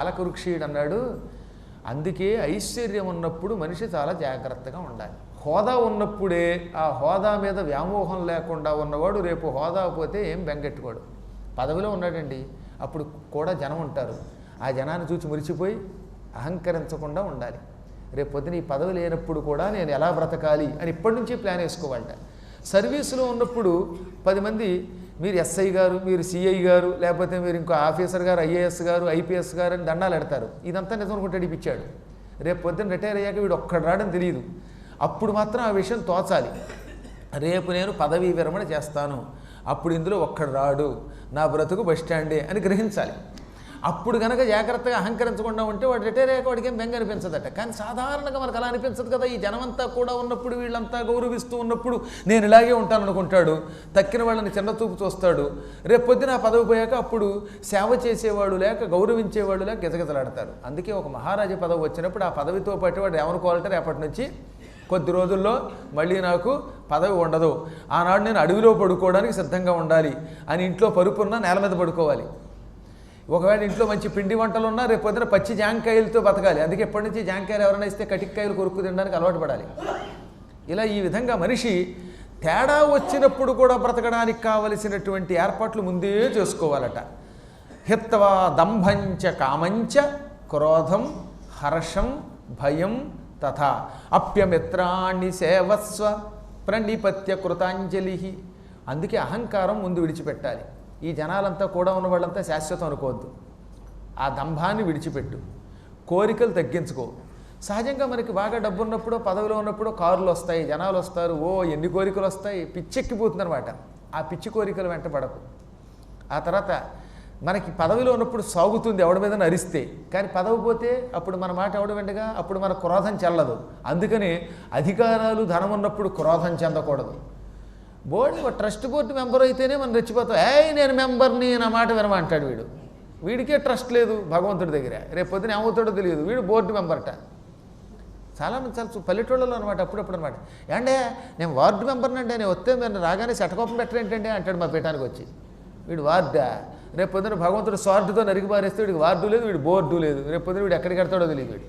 కాలకురుక్షీయుడు అన్నాడు అందుకే ఐశ్వర్యం ఉన్నప్పుడు మనిషి చాలా జాగ్రత్తగా ఉండాలి. హోదా ఉన్నప్పుడే ఆ హోదా మీద వ్యామోహం లేకుండా ఉన్నవాడు రేపు హోదా పోతే ఏం బెంగెట్టుకోడు. పదవిలో ఉన్నాడండి అప్పుడు కూడా జనం ఉంటారు. ఆ జనాన్ని చూసి మురిచిపోయి అహంకరించకుండా ఉండాలి. రేపు పొద్దున ఈ పదవి లేనప్పుడు కూడా నేను ఎలా బ్రతకాలి అని ఇప్పటి నుంచి ప్లాన్ వేసుకోవాలట. సర్వీసులో ఉన్నప్పుడు పది మంది మీరు ఎస్ఐ గారు మీరు సిఐ గారు లేకపోతే మీరు ఇంకో ఆఫీసర్ గారు ఐఏఎస్ గారు ఐపీఎస్ గారు అని దండాలు ఎడతారు ఇదంతా నిజం అనుకుంటే ఇప్పించాడు. రేపు పొద్దున్న రిటైర్ అయ్యాక వీడు ఒక్కడు రాడని తెలియదు. అప్పుడు మాత్రం ఆ విషయం తోచాలి. రేపు నేను పదవీ విరమణ చేస్తాను. అప్పుడు ఇందులో ఒక్కడు రాడు. నా బ్రతుకు బస్ స్టాండే అని గ్రహించాలి. అప్పుడు కనుక జాగ్రత్తగా అహంకరించకుండా ఉంటే వాడు రిటైర్ అయ్యాక వాడికి ఏం బెంగ అనిపించదట. కానీ సాధారణంగా మనకు అలా అనిపించదు కదా ఈ జనమంతా కూడా ఉన్నప్పుడు వీళ్ళంతా గౌరవిస్తూ ఉన్నప్పుడు నేను ఇలాగే ఉంటాను అనుకుంటాడు తక్కిన వాళ్ళని చిన్న చూపు చూస్తాడు రేపు పొద్దున ఆ పదవి పోయాక అప్పుడు సేవ చేసేవాడు లేక గౌరవించేవాడు లేక గిజగిజలాడతారు. అందుకే ఒక మహారాజా పదవి వచ్చినప్పుడు ఆ పదవితో పాటు వాడు ఏమనుకోవాలంటే రేపటి నుంచి కొద్ది రోజుల్లో మళ్ళీ నాకు పదవి ఉండదు. ఆనాడు నేను అడవిలో పడుకోవడానికి సిద్ధంగా ఉండాలి. అని ఇంట్లో పరుపున్నా నేల మీద పడుకోవాలి. ఒకవేళ ఇంట్లో మంచి పిండి వంటలు ఉన్నా రేపు పొద్దున పచ్చి జాంకాయలతో బతకాలి. అందుకే ఎప్పటి నుంచి జాంకాయలు ఎవరైనా ఇస్తే కటిక్కాయలు కొరుక్కు తినడానికి అలవాటు పడాలి. ఇలా ఈ విధంగా మనిషి తేడా వచ్చినప్పుడు కూడా బ్రతకడానికి కావలసినటువంటి ఏర్పాట్లు ముందే చేసుకోవాలట. హిత్వా దంభంచ కామంచ క్రోధం హర్షం భయం తథా అప్యమిత్రాణి సేవస్వ ప్రణిపత్య కృతాంజలి. అందుకే అహంకారం ముందు విడిచిపెట్టాలి. ఈ జనాలంతా కూడా ఉన్న వాళ్ళంతా శాశ్వతం అనుకోవద్దు. ఆ దంభాన్ని విడిచిపెట్టు. కోరికలు తగ్గించుకో. సహజంగా మనకి బాగా డబ్బు ఉన్నప్పుడు పదవిలో ఉన్నప్పుడు కారులు వస్తాయి జనాలు వస్తారు ఓ ఎన్ని కోరికలు వస్తాయి పిచ్చెక్కిపోతుందనమాట ఆ పిచ్చి కోరికలు వెంట పడకు. ఆ తర్వాత మనకి పదవిలో ఉన్నప్పుడు సాగుతుంది ఎవడి మీద అరిస్తే కానీ పదవి పోతే అప్పుడు మన మాట ఎవడు వెంటగా అప్పుడు మన క్రోధం చెల్లదు. అందుకని అధికారాలు ధనం ఉన్నప్పుడు క్రోధం చెందకూడదు. బోర్డు ఒక ట్రస్ట్ బోర్డు మెంబర్ అయితేనే మనం రెచ్చిపోతాం. ఏయ్ నేను మెంబర్ని నా మాట వినమంటాడు వీడు. వీడికే ట్రస్ట్ లేదు భగవంతుడి దగ్గర. రేపు పొద్దున ఏమవుతాడో తెలియదు. వీడు బోర్డు మెంబర్ట. చాలా మంది చాలా పల్లెటూళ్ళలో అనమాట అప్పుడప్పుడు అనమాట ఏండే నేను వార్డు మెంబర్ని అంటే నేను వస్తే మీరు రాగానే శటకోపం పెట్టరేంటండి అంటాడు మా పీఠానికి వచ్చి. వీడు వార్డా. రేపు పొద్దున భగవంతుడు స్వార్డుతో నరికి పారేస్తే వీడికి వార్డు లేదు వీడు బోర్డు లేదు. రేపు పొద్దున వీడు ఎక్కడికి వెళ్తాడో తెలియదు వీడు.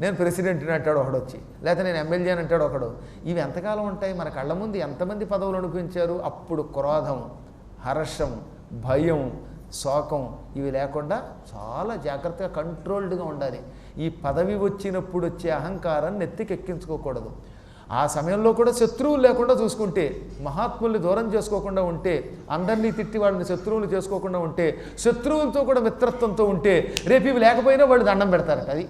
నేను ప్రెసిడెంట్ని అంటాడు ఒకడు వచ్చి లేకపోతే నేను ఎమ్మెల్యే అని అంటాడు ఒకడు. ఇవి ఎంతకాలం ఉంటాయి? మన కళ్ళ ముందు ఎంతమంది పదవులు అనిపించారు అప్పుడు క్రోధం హర్షం భయం శోకం ఇవి లేకుండా చాలా జాగ్రత్తగా కంట్రోల్డ్గా ఉండాలి. ఈ పదవి వచ్చినప్పుడు వచ్చే అహంకారం నెత్తికెక్కించుకోకూడదు ఆ సమయంలో కూడా శత్రువులు లేకుండా చూసుకుంటే మహాత్ముల్ని దూరం చేసుకోకుండా ఉంటే అందరినీ తిట్టి వాళ్ళని శత్రువులు చేసుకోకుండా ఉంటే శత్రువులతో కూడా మిత్రత్వంతో ఉంటే రేపు ఇవి లేకపోయినా వాళ్ళు దండం పెడతారట అది.